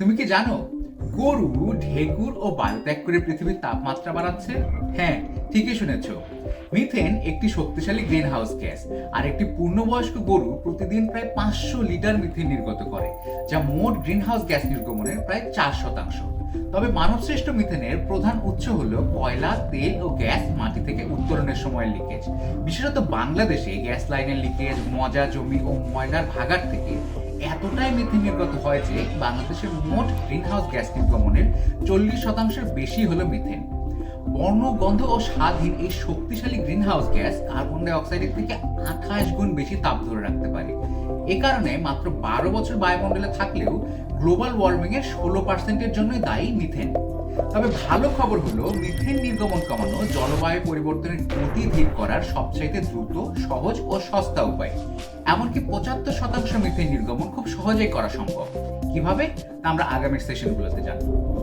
তুমি কি জানো, গরু, ঢেকুর ও বায়ু ত্যাগ করে পৃথিবীর তাপমাত্রা বাড়াচ্ছে? হ্যাঁ ঠিকই শুনেছ। মিথেন একটি শক্তিশালী গ্রিন হাউস গ্যাস আর একটি পূর্ণবয়স্ক গরু প্রতিদিন প্রায় পাঁচশো লিটার মিথেন নির্গত করে, যা মোট গ্রিন হাউস গ্যাস নির্গমনের প্রায় চার শতাংশ। তবে মানবসৃষ্ট মিথেনের প্রধান উৎস হল কয়লা, তেল ও গ্যাস মাটি থেকে উত্তোলনের সময় লিকেজ। বিশেষত বাংলাদেশে গ্যাস লাইনের লিকেজ, মজা, জমি ও ময়লার ভাগার থেকে এতটাই মিথেন নির্গত হয় যে বাংলাদেশের মোট গ্রিনহাউস গ্যাস নির্গমনের চল্লিশ শতাংশের বেশি হলো মিথেন বর্ণ, গন্ধ ও স্বাধীন এই শক্তিশালী গ্রিনহাউস গ্যাস কার্বন ডাই অক্সাইডের থেকে আঠাশ গুণ বেশি তাপ ধরে রাখতে পারে। এ কারণে মাত্র বারো বছর বায়ুমণ্ডলে থাকলেও গ্লোবাল ওয়ার্মিং এর ষোলো পার্সেন্টের জন্যই দায়ী মিথেন তবে ভালো খবর হলো মিথেন নির্গমন কমানো জলবায়ু পরিবর্তনের গতি ধীর করার সবচাইতে দ্রুত, সহজ ও সস্তা উপায়। এমনকি পঁচাত্তর শতাংশ মিথেন নির্গমন খুব সহজেই করা সম্ভব। কীভাবে? তা আমরা আগামী সেশনগুলোতে জানব।